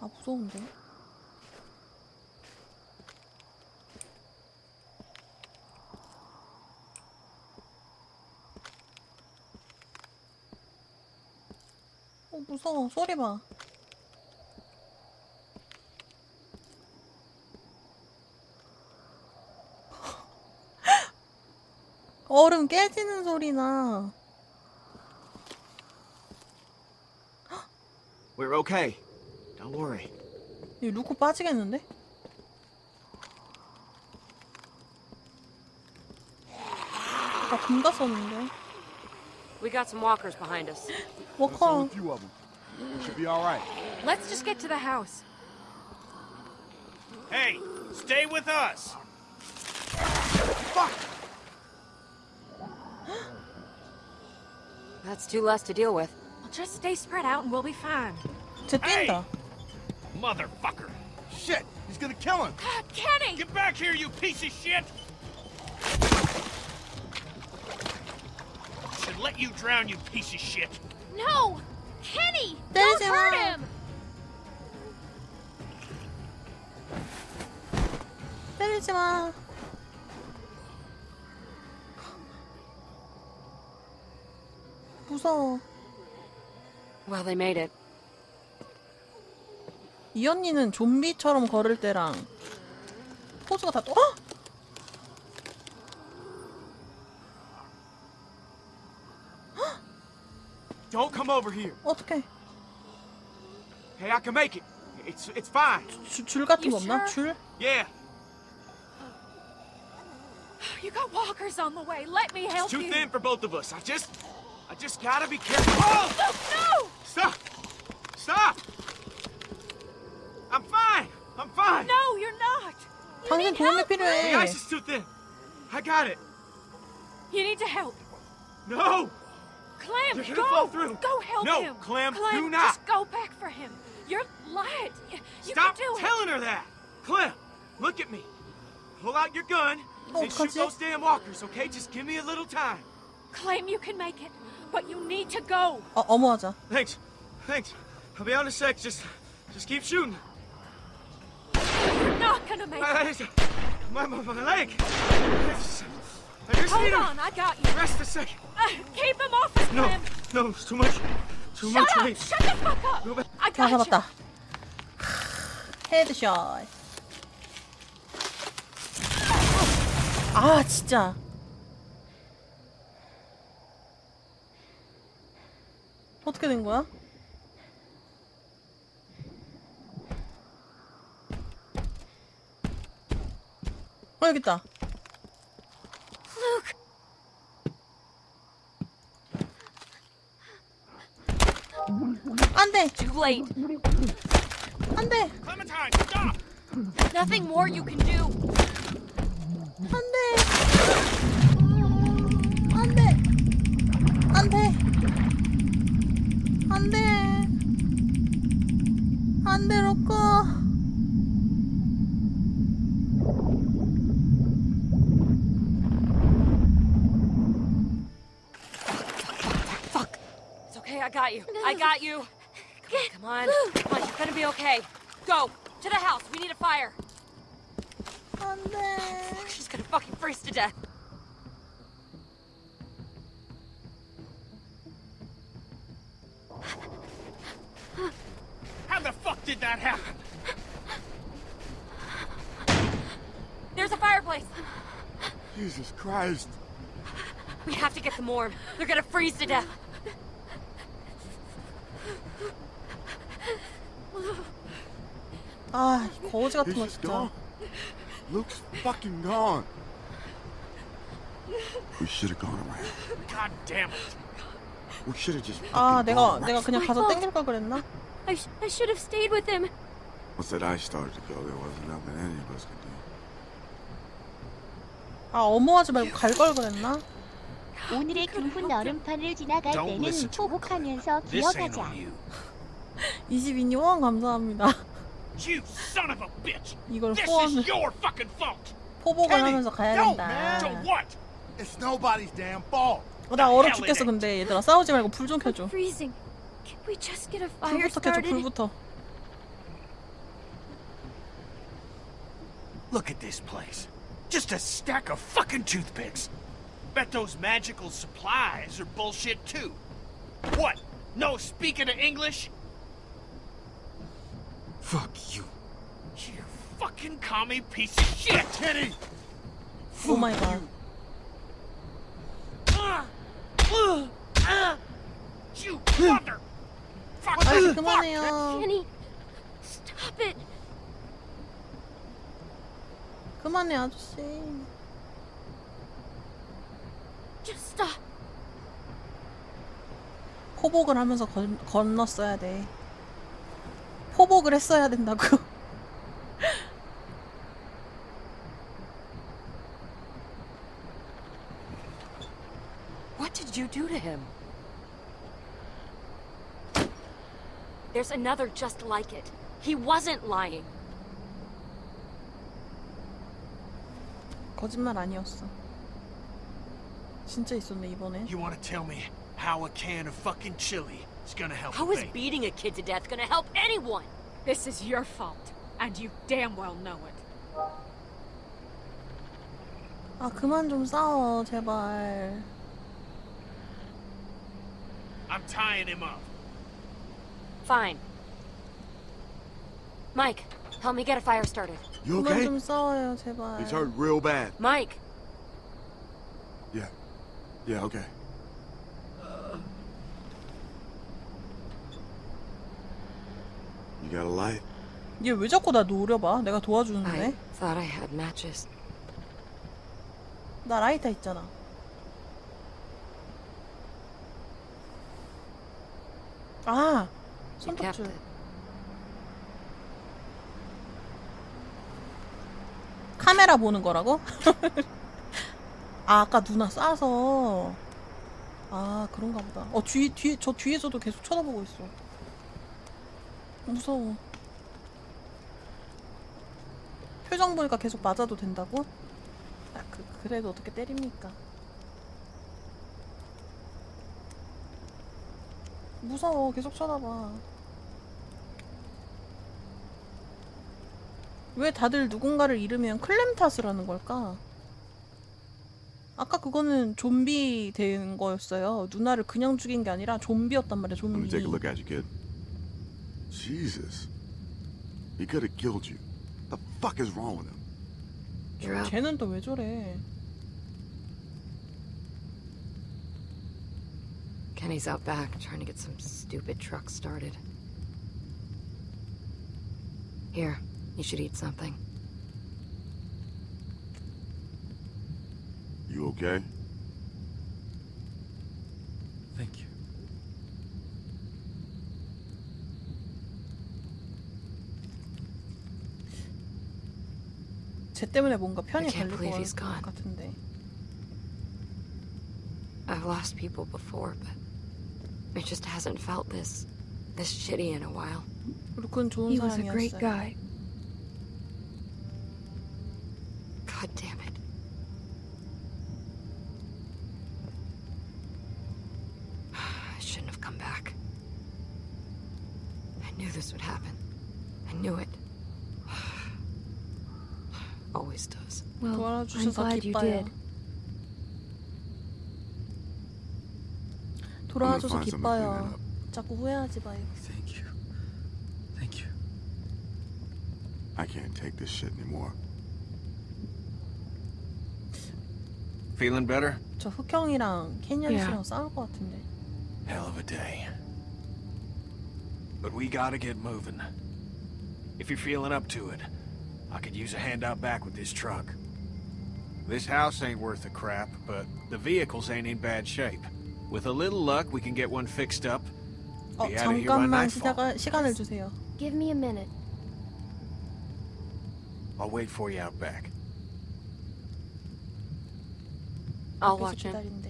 아 무서운데. 어 무서워 소리 봐. 얼음 깨지는 소리나. We're okay. Don't worry. 이 루코 빠지겠는데? 나 금가 썼는데. We got some walkers behind us. There's 워커. only a few of them. Should be all right. Let's just get to the house. Hey, stay with us. Fuck! That's two less to deal with. We'll just stay spread out and we'll be fine. 쟤 뛴다. Motherfucker. Shit! He's gonna kill him! God, Kenny! Get back here, you piece of shit! Should let you drown, you piece of shit. No! Kenny! 때리지 Don't hurt 마. him! 때리지 마. 무서워. Well, they made it. 이 언니는 좀비처럼 걸을 때랑 포즈가 다 또. 어? Don't come over here. 어떡해. Hey, I can make it. It's it's fine. 줄, 줄 같은 거 You 없나? sure? 줄? Yeah. You got walkers on the way. Let me help It's too you. thin for both of us. I just I just gotta be careful. Oh! No! Stop! Stop! I'm fine. I'm fine. No, you're not. 당신 도움이 The 필요해. ice is too thin. I got it. You need to help. No. Clem, You're gonna go! fall through. Go help No, him. Clem, Clem, do not. just go back for him. You're light. You Stop can do telling her that. Clem, look at me. Pull out your gun Oh, and shoot 어떡하지? those damn walkers, okay? Just give me a little time. it. Clem, you can make it, but you need to go. 어, 어머하자. Thanks. Thanks. I'll be on a sec. Just just keep shooting. Not gonna make I, it. I, my, my, my leg. I just, need Hold to on, I got you. rest a second. Uh, keep him off us, No, Clem. no, it's too much. Too Shut much up! weight. Shut the fuck up! Go back. I 다 got you. 잡았다. 헤드샷. 아 진짜. 어떻게 된 거야? 어 여기 있다. 안돼, Too late. 안돼, Clementine, stop! Nothing more you can do. 안돼, 안돼, 안돼, 안돼, 안돼 로꼬. Got you. I got you. Come on, come on. Come on, you're gonna be okay. Go. To the house. We need a fire. 안돼. She's gonna fucking freeze to death. How the fuck did that happen? There's a fireplace. Jesus Christ. We have to get them warm. They're gonna freeze to death. 아, 이 거지 같은 He's 거 진짜. gone. Luke's fucking gone. We should have gone around. God damn it. We should have just. 아, fucking 내가 gone 내가. 그냥 가서. 땡길 걸 그랬나? I, sh- I should have stayed with him. Once that ice started to go, there wasn't nothing any of us could do. 아, 어머하지 말고 갈 걸 그랬나? 오늘의 둥근 얼음판을 지나갈 때는 ain't 기어가자. On you. 22니 호환 감사합니다. You son of a bitch! 이걸 This 호환을 is your fucking fault! 포복을 Kenny, 하면서 가야 don't, 된다. So what? It's nobody's damn fault. 어, 나 얼어 죽겠어? 근데 얘들아 싸우지 말고 불좀 I'm 켜줘. freezing. Can we just get a fire 불부터 켜줘 started? 불부터. Look at this place. Just a stack of fucking toothpicks. Bet those magical supplies are bullshit too. What? No speaking of English? Fuck you. You fucking commie piece of shit! Teddy! 오 마이 갓. You mother! Fuck! 아이 그만해요. Kenny, stop it. 그만해 아저씨. Just stop. 포복을 하면서 건, 건넜어야 돼. 포복을 했어야 된다고. What did you do to him? There's another just like it. He wasn't lying. 거짓말 아니었어. 진짜 있었네 이번에. You wanna tell me how a can of fucking chili is gonna help How a is baby? beating a kid to death gonna help anyone? This is your fault, and you damn well know it. 아 그만 좀 싸워 제발. I'm tying him up. Fine. Mike, help me get a fire started. You 그만 okay? 좀 싸워요 제발. He's hurt real bad. Mike! Yeah. Yeah, okay. You got a light? 얘 왜 자꾸 나 노려봐? 내가 I 도와주는데. thought I had matches. 나 라이터 있잖아. 아 You kept 손톱줄. it. 카메라 보는 거라고? 아 아까 누나 쏴서. 아 그런가 보다. 어 뒤, 뒤, 저 뒤에서도 계속 쳐다보고 있어. 무서워. 표정 보니까 계속 맞아도 된다고? 아, 그, 그래도 어떻게 때립니까? 무서워. 계속 쳐다봐. 왜 다들 누군가를 잃으면 클램 탓을 하는 걸까? 아까 그거는 좀비 된 거였어요. 누나를 그냥 죽인 게 아니라 좀비였단 말이야, 좀비. Jesus. He could have killed you. The fuck is wrong with him? You're up. 쟤는 또 왜 저래? Kenny's out back trying to get some stupid truck started. Here, you should eat something. You okay? Thank you. 쟤 때문에 뭔가 편이 I can't 갈릴 believe 것 he's gone. 같은데. I've lost people before, but it just hasn't felt this this shitty in a while. 그리고 그건 좋은 He was a 사람이었어요. great guy. God damn it. I shouldn't have come back. I knew this would happen. I'm 도와주셔서 glad you 기뻐요. did. 돌아와줘서 find something to clean 기뻐요. that up. 자꾸 후회하지 마요. Thank you. Thank you. I can't take this shit anymore. Feeling better? 저 흑형이랑 캐년 Yeah. 씨랑 싸울 것 같은데. Hell of a day. But we gotta get moving. If you're feeling up to it, I could use a hand out back with this truck. This house ain't worth a crap, but the vehicles ain't in bad shape. With a little luck, we can get one fixed up. 어 Be out of here by 잠깐만 nightfall. 시간 시간을 주세요. Give me a minute. I'll wait for you out back. I'll 앞에서 watch him. 기다린대.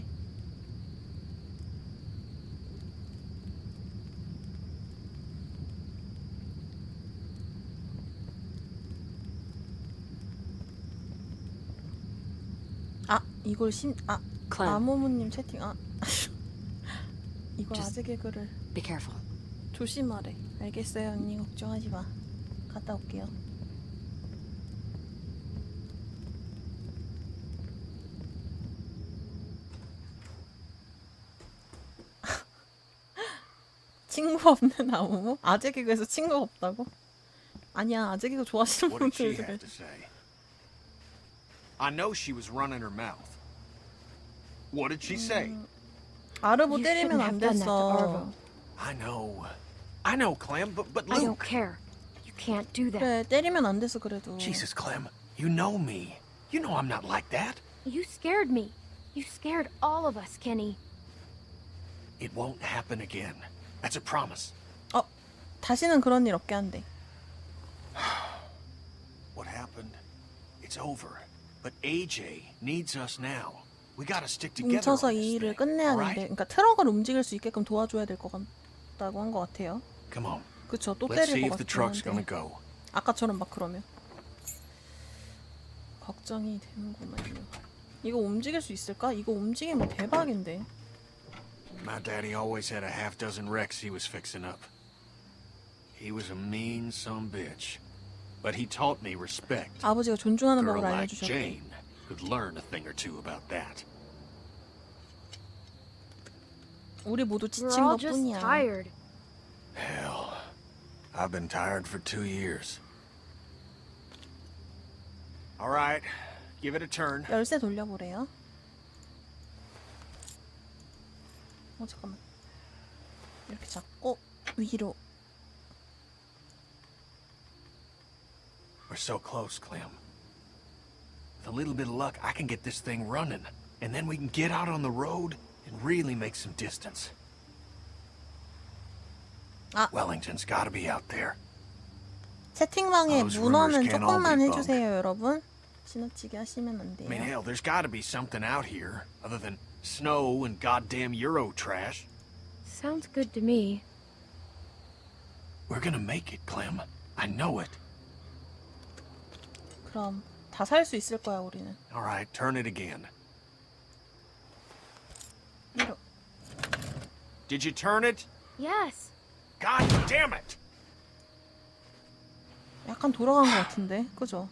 이걸 심.. 아! 아모모님 채팅 아 이거 아재 개그를 Be careful. 조심하래 알겠어요 언니 걱정하지 마 갔다 올게요 친구 없는 아모모 아재 개그에서 친구가 없다고? 아니야 아재 개그 좋아하시는 분들 그래 have? I know she was running her mouth. What did she say? 아르보 You 때리면 shouldn't 안 have done that to 됐어 Arvo. I know. I know, Clem, but, but I don't Luke. care. You can't do that. 그래 때리면 안 됐어 그래도 Jesus, Clem, you know me. You know I'm not like that. You scared me. You scared all of us, Kenny. It won't happen again. That's a promise. 어 다시는 그런 일 없게 한대 What happened? It's over. But AJ needs us now. We gotta stick together. 뭉쳐서 이 일을 끝내야 right? 그러니까 트럭을 움직일 수 있게끔 도와줘야 될 것 같다고 한 것 같아요. 그쵸 또 때릴 것 같긴 한데 go. 아까처럼 막 그러면 걱정이 되는구만요 이거 움직일 수 있을까? 이거 움직이면 대박인데 My daddy always had a half dozen wrecks he was fixing up. He was a mean some bitch. But he taught me respect. 아버지가 존중하는 법을 Jane could learn a thing or two about that. 우리 모두 We're 지친 all 것 just 뿐이야 tired. Hell, I've been tired for two years. All right, give it a turn. 열쇠 돌려보래요 어 잠깐만 이렇게 잡고 위로 We're so close, Clem. With a little bit of luck, I can get this thing running. And then we can get out on the road and really make some distance. Ah. Wellington's gotta be out there. 채팅방에 Those 문어는 rumors can't all 조금만 be 해주세요 여러분 지나치게 하시면 안 I mean, 돼요 hell, there's gotta be something out here other than snow and goddamn Euro trash. Sounds good to me. We're gonna make it, Clem. I know it. 그럼 다 살 수 있을 거야 우리는 All right, turn it again. 위로 Did you turn it? Yes. God damn it! 약간 돌아간 것 같은데 그죠?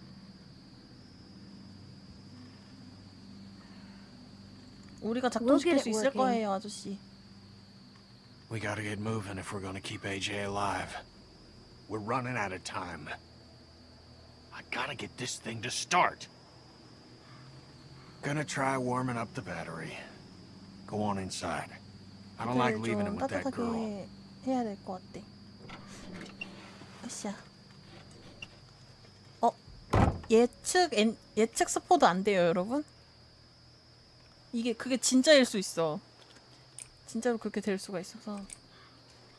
우리가 작동시킬 We'll get 수 it 있을 working. 거예요 아저씨 We gotta get moving if we're gonna keep AJ alive. We're running out of time. I gotta get this thing to start. Gonna try warming up the battery. Go on inside. I don't like leaving 좀 him with that girl. 따뜻하게 해야 될 것 같대 아씨야 어? 예측 엔, 예측 스포도 안 돼요 여러분? 이게 그게 진짜일 수 있어 진짜로 그렇게 될 수가 있어서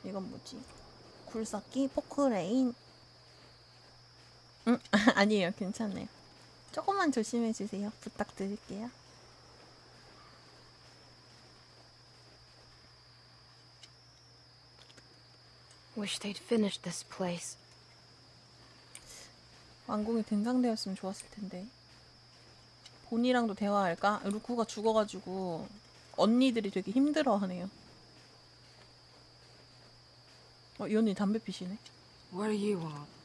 이건 뭐지? 굴삭기 포크레인 응? 아니에요 괜찮아요 조금만 조심해 주세요 부탁드릴게요 Wish they'd finished this place. 완공이 된상되었으면 좋았을 텐데. 본이랑도 대화할까? 루쿠가 죽어가지고 언니들이 되게 힘들어하네요. 어, 이 언니 담배 피시네. What do you want?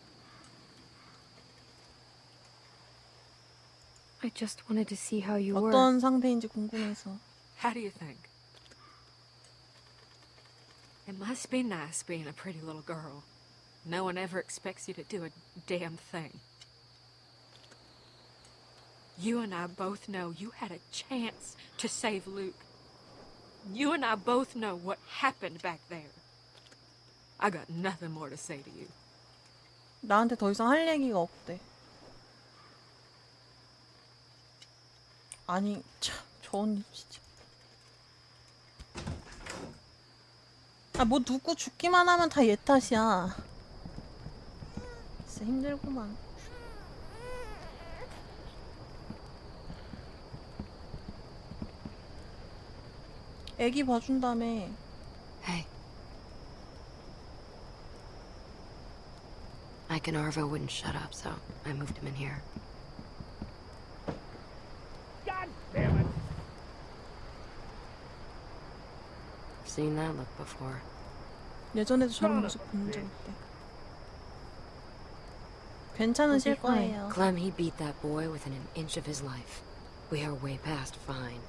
I just wanted to see how you were. 어떤 상태인지 궁금해서. How do you think? It must be nice being a pretty little girl. No one ever expects you to do a damn thing. You and I both know you had a chance to save Luke. You and I both know what happened back there. I got nothing more to say to you. 나한테 더 이상 할 얘기가 없대. 아니, 참, 저 언니 진짜. 아, 뭐 누구 죽기만 하면 다 얘 탓이야. 진짜 힘들구만. 애기 봐준 다음에 Hey. Ike and Arvo wouldn't shut up, so I moved him in here. seen that look before. 예전에도 저런 모습 본 적 있대. 괜찮으실 We'll be fine. 거예요. Clem, he beat that boy within an inch of his life. We are way past fine.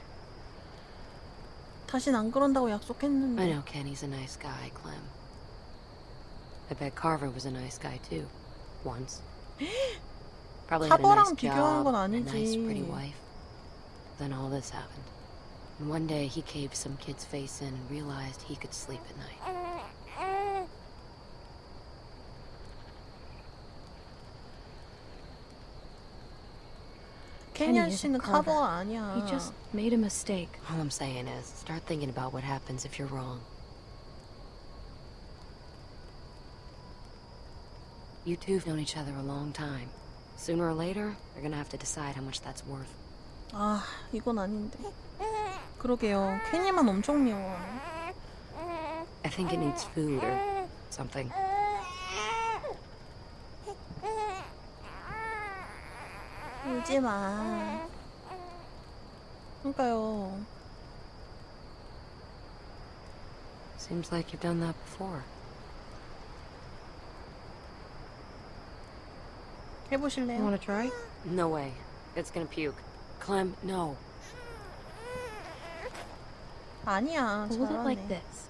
다신 안 그런다고 I 약속했는데. know Kenny's a nice guy, Clem. I bet Carver was a nice guy too. Once. Probably had a 카버랑 nice 비교하는 job, 건 a nice 아니지. pretty wife. Then all this happened. And one day he caved some kid's face in and realized he could sleep at night. 캐니언 isn't 씨는 Carver. 카버가 아니야. He just made a mistake. All I'm saying is, start thinking about what happens if you're wrong. You two've known each other a long time. Sooner or later, you're gonna have to decide how much that's worth. 아 이건 아닌데. 그러게요. 캐니만 엄청 미워. I think it needs food or something. 울지 마. 그러니까요. Seems like you've done that before. 해보실래요? Want to try? No way. It's gonna puke. Clem, no. 아니야. Hold it like 잘하네. this.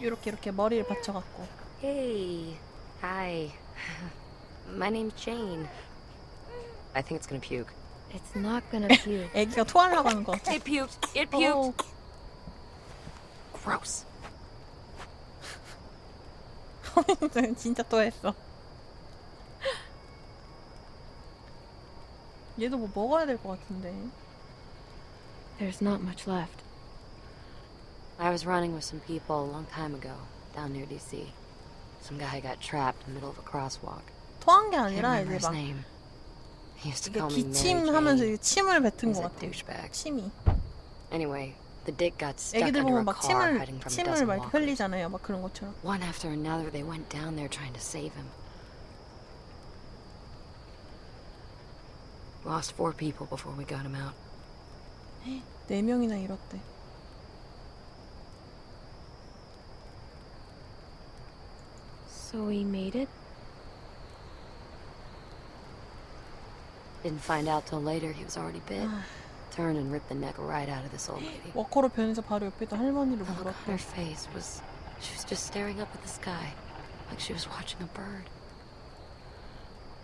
이렇게 이렇게 머리를 받쳐갖고. Hey. Hi. My name's Jane. I think it's gonna puke. It's not gonna puke. 애기가 토하려고 하는 거. It puked. It 어, puked. Gross. 진짜 토했어. 얘도 뭐 먹어야 될 것 같은데. There's not much left. I was running with some people a long time ago, down near DC. Some guy got trapped in the middle of a crosswalk. 토한 게 Can't 아니라 remember 이제 his 막 name. He used to 이게 call me Mary 기침하면서 Jane. 이게 침을 뱉은 He's 것 a 같아. douchebag. 침이. Anyway, the dick got stuck 애기들 under 보면 a 막 car 침을 hiding from a 침을 dozen 막 walkers. 흘리잖아요. 막 그런 것처럼. One after another, they went down there trying to save him. Lost four people before we got him out. 네 명이나 잃었대. So he made it? Didn't find out till later he was already bit. Ah. Turned and ripped the neck right out of this old lady. 워커로 변해서 바로 옆에 있던 할머니를 The look on 물었대. her face was. She was just staring up at the sky, like she was watching a bird.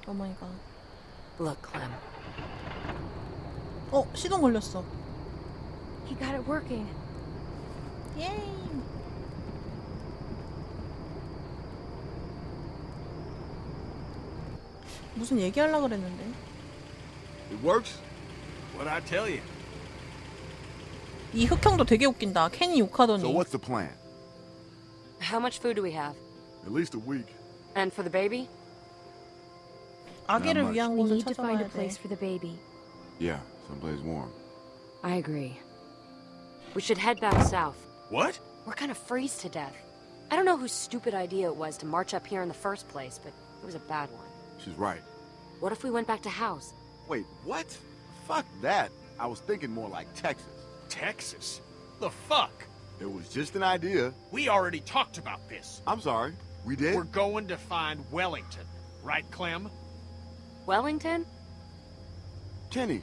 오 마이 갓. Look, Clem. 어, 시동 걸렸어. He got it working. 예이. 무슨 얘기하려고 그랬는데. It works? What I tell you? 이 흑형도 되게 웃긴다. 캐니 욕하더니. So what's the plan? How much food do we have? At least a week. And for the baby? 아기를 Not much. 위한 We 곳을 need to find a 찾아봐야 돼. place for the baby. Yeah, someplace warm. I agree. We should head back south. What? We're gonna freeze to death. I don't know whose stupid idea it was to march up here in the first place, but it was a bad one. She's right. What if we went back to house? Wait, what? Fuck that. I was thinking more like Texas. Texas? The fuck? It was just an idea. We already talked about this. I'm sorry. We did? We're going to find Wellington. Right, Clem? Wellington? Kenny,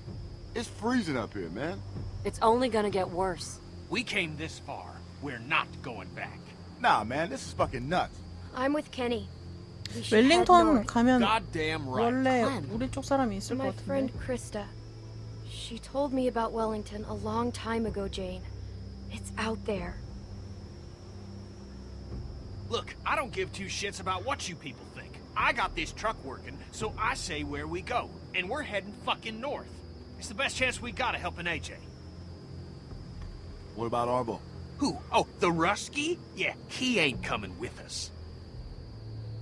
it's freezing up here, man. It's only gonna get worse. We came this far. We're not going back. Nah, man, this is fucking nuts. I'm with Kenny. We should head 웰링턴 north. 가면 Goddamn right. 원래 Clem. 우리 쪽 사람이 있을 My 것 friend 같은데. Krista. She told me about Wellington a long time ago, Jane. It's out there. Look, I don't give two shits about what you people think. I got this truck working, so I say where we go. And we're heading fucking north. It's the best chance we got of helping AJ. What about Arvo? Who? Oh, the Rusky? Yeah, he ain't coming with us.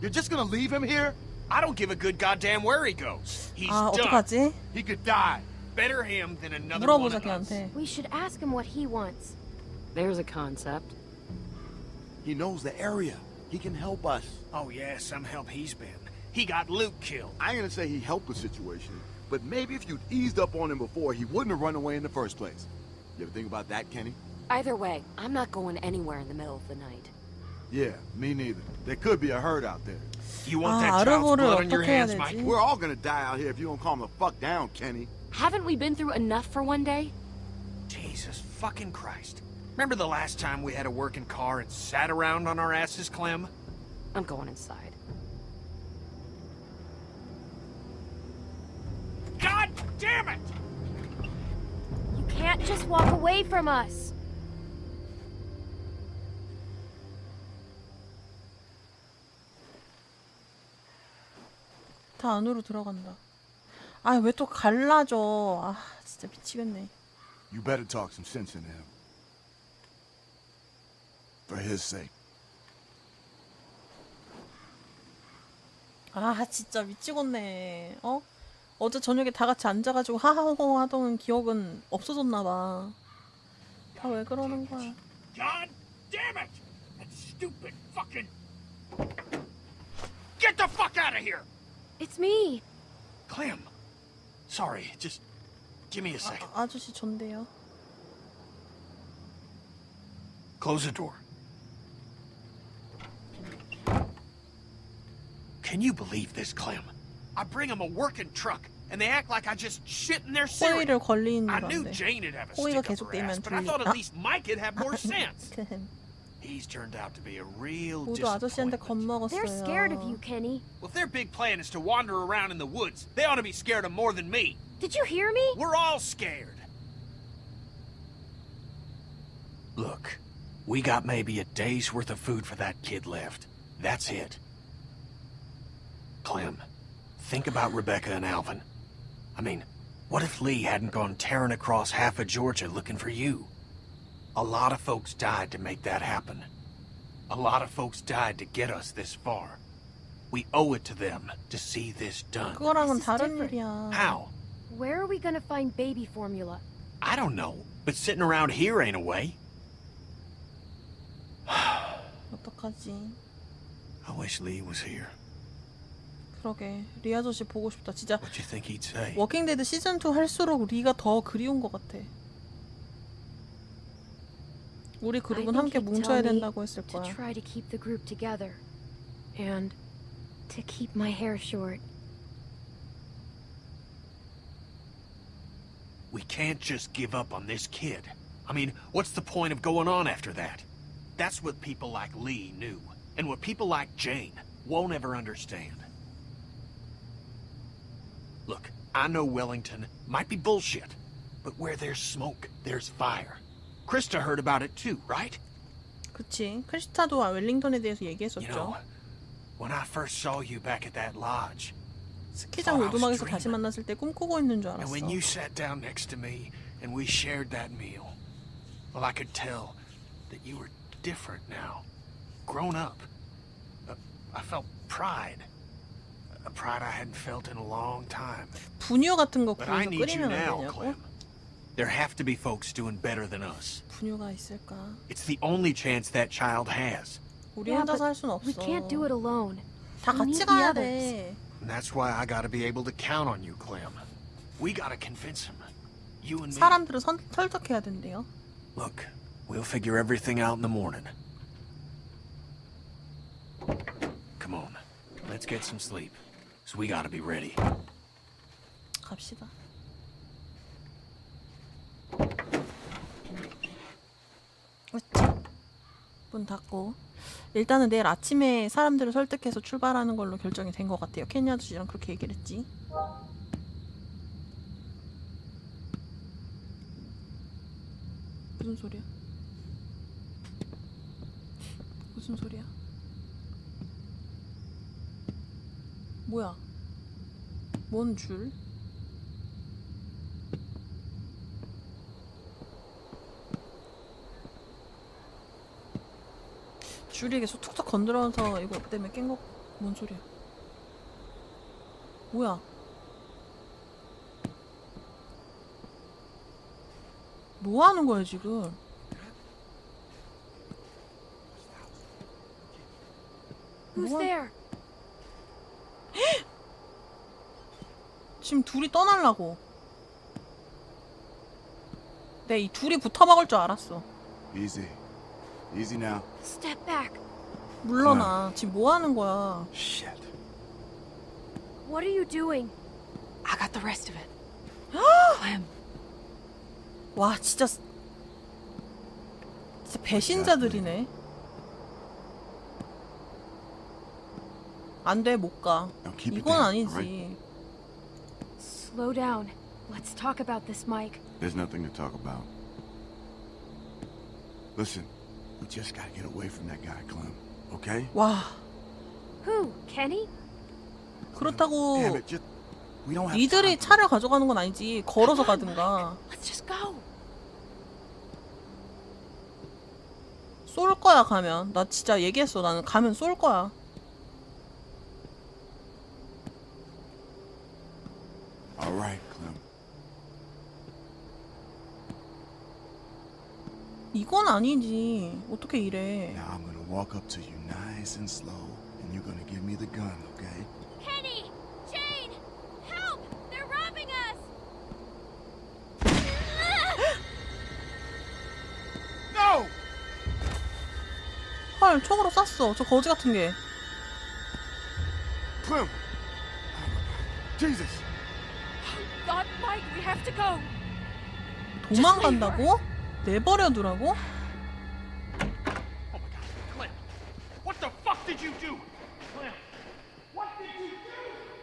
You're just gonna leave him here? I don't give a good goddamn where he goes. He's 아, done. 어떡하지? He could die. Better him than another one 물어보자 of us. 걔한테. We should ask him what he wants. There's a concept. He knows the area. He can help us. Oh yeah, some help he's been. He got Luke killed. I ain't gonna say he helped the situation, but maybe if you'd eased up on him before, he wouldn't have run away in the first place. You ever think about that, Kenny? Either way, I'm not going anywhere in the middle of the night. Yeah, me neither. There could be a herd out there. You want 아, that child's 아르보를 blood on your 어떻게 해야 hands, 되지? Mike? We're all gonna die out here if you don't calm the fuck down, Kenny. Haven't we been through enough for one day? Jesus fucking Christ. Remember the last time we had a working car and sat around on our asses, Clem? I'm going inside. God damn it! You can't just walk away from us. 다 안으로 들어간다. 아 왜 또 갈라져? 아 진짜 미치겠네. You better talk some sense into him. For his sake. 아 진짜 미치겠네. 어? 어제 저녁에 다 같이 앉아가지고 하하호 하던 기억은 없어졌나 봐. 다 왜 그러는 거야? God damn it! That stupid fucking. Get the fuck out of here! It's me. Clem. Sorry, just give me a second. 아, 아저씨 전데요. Close the door. Can you believe this, Clem? I bring them a working truck, and they act like I just shit in their cereal. 호의를 걸리는 I 줄 knew 알았는데. Jane would have a 호의가 stick up her ass, 계속되면 but I thought at 들리- least Mike would have more sense. 그, He's turned out to be a real 모두 아저씨한테 disappointment. They're scared of 겁먹었어요. you, Kenny. Well, if their big plan is to wander around in the woods, they ought to be scared of more than me. Did you hear me? We're all scared. Look, we got maybe a day's worth of food for that kid left. That's it. Clem, think about Rebecca and Alvin. I mean, what if Lee hadn't gone tearing across half of Georgia looking for you? A lot of folks died to make that happen. A lot of folks died to get us this far. We owe it to them to see this done. 그거랑은 This is 다른 different. 일이야. How? Where are we gonna find baby formula? I don't know, but sitting around here ain't a way. 어떡하지? I wish Lee was here. 그러게 리 아저씨 보고 싶다. 진짜 What you think he'd say? 워킹데드 시즌 2 할수록 리가 더 그리운 것 같아. 우리 I 그룹은 think 함께 he'd 뭉쳐야 tell me 된다고 했을 To 거야. try to keep the group together. And to keep my hair short. We can't just give up on this kid. I mean, what's the point of going on after that? That's what people like Lee knew, and what people like Jane won't ever understand. Look, I know Wellington might be bullshit, but where there's smoke, there's fire. Krista heard about it too, right? 그치. 크리스타도 웰링턴에 대해서 You 얘기했었죠. know, when I first saw you back at that lodge, 스키장 오두막에서 다시 만났을 때 꿈꾸고 있는 줄 And 알았어. when you sat down next to me and we shared that meal, well, I could tell that you were different now. Grown up. Uh, I felt pride. A pride I hadn't felt in a long time. 분유 같은 거 But I 구워서 need you 끓이면 안 now, 되냐고? Clem. There have to be folks doing better than us. 분유가 있을까? It's the only chance that child has. 우리 Yeah, 혼자서 but 할 순 없어. We can't do it alone. 다 We 같이 need the 가야 others. 돼. And that's why I gotta be able to count on you, Clem. We gotta convince him. You and me. 사람들을 선, 설득해야 된대요. Look, we'll figure everything out in the morning. Come on, let's get some sleep. So we gotta be ready. 갑시다. 그렇지. 문 닫고 일단은 내일 아침에 사람들을 설득해서 출발하는 걸로 결정이 된 것 같아요. 케니 아저씨랑 그렇게 얘기를 했지. 무슨 소리야? 무슨 소리야? 뭐야? 뭔 줄? 줄이 계속 툭툭 건드려서 이거 때문에 깬 거 뭔 소리야? 뭐야? 뭐 하는 거야 지금? Who's What? there? 지금 둘이 떠날라고. 내 이 둘이 붙어 먹을 줄 알았어. Easy. Easy now. Step back. 물러나. 지금 뭐 하는 거야? Shit. What are you doing? I got the rest of it. Clem, 와 진짜 진짜 배신자들이네. 안 돼, 못 가. Now keep it 이건 down, all right? 아니지. Slow down. Let's talk about this, Mike. There's nothing to talk about. Listen, we just gotta get away from that guy, Clem. Okay? 와, Who? Kenny? 그렇다고 Damn it, just we don't have 니들이 time 차를 가져가는 건 아니지. 걸어서 가든가. Let's just go. 쏠 거야, 가면. 나 진짜 얘기했어. 나는 가면 쏠 거야. All right, Clem. 이건 아니지. 어떻게 이래. Now I'm gonna walk up to you nice and slow, and you're gonna give me the gun, okay? Kenny! Jane! Help! They're robbing us! No! 헐, 총으로 쐈어. 저 거지 같은 게. Clem! Jesus! God, Mike, we have to go. 도망간다고? 내버려 두라고?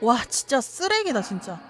와 진짜 쓰레기다 진짜